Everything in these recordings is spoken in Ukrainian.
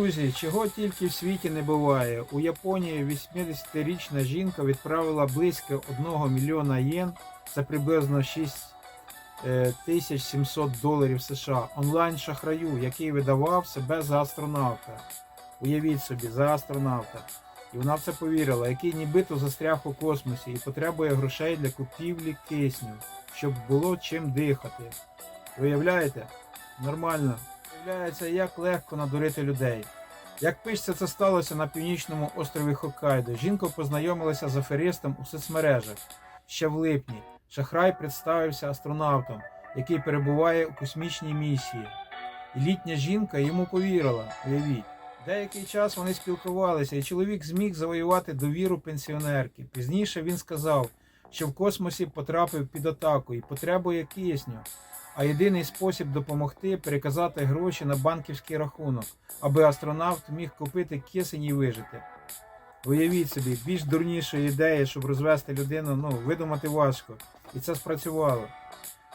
Друзі, чого тільки в світі не буває. У Японії 80-річна жінка відправила близько 1 мільйона єн, це приблизно 6 е, 700 доларів США, онлайн шахраю, який видавав себе за астронавта. Уявіть собі, за астронавта. І вона в це повірила, який нібито застряг у космосі і потребує грошей для купівлі кисню, щоб було чим дихати. Виявляєте? Нормально. Виявляється, як легко надурити людей. Як пишеться, це сталося на північному острові Хоккайдо. Жінка познайомилася з аферистом у соцмережах ще в липні. Шахрай представився астронавтом, який перебуває у космічній місії. І літня жінка йому повірила, уявіть. Деякий час вони спілкувалися, і чоловік зміг завоювати довіру пенсіонерки. Пізніше він сказав, що в космосі потрапив під атаку і потребує кисню. А єдиний спосіб допомогти переказати гроші на банківський рахунок, аби астронавт міг купити кисень і вижити. Уявіть собі, більш дурнішої ідеї, щоб розвести людину, ну, видумати важко. І це спрацювало.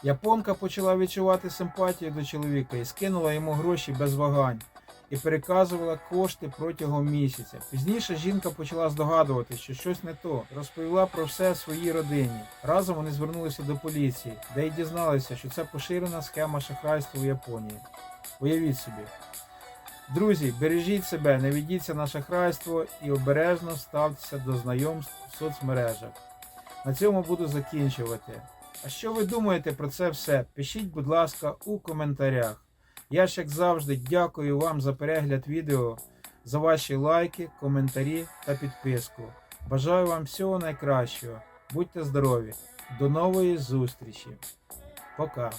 Японка почала відчувати симпатію до чоловіка і скинула йому гроші без вагань і переказувала кошти протягом місяця. Пізніше жінка почала здогадуватися, що щось не то, розповіла про все своїй родині. Разом вони звернулися до поліції, де й дізналися, що це поширена схема шахрайства у Японії. Уявіть собі. Друзі, бережіть себе, не ведіться на шахрайство і обережно ставтеся до знайомств в соцмережах. На цьому буду закінчувати. А що ви думаєте про це все? Пишіть, будь ласка, у коментарях. Я ж, як завжди, дякую вам за перегляд відео, за ваші лайки, коментарі та підписку. Бажаю вам всього найкращого. Будьте здорові! До нової зустрічі! Пока!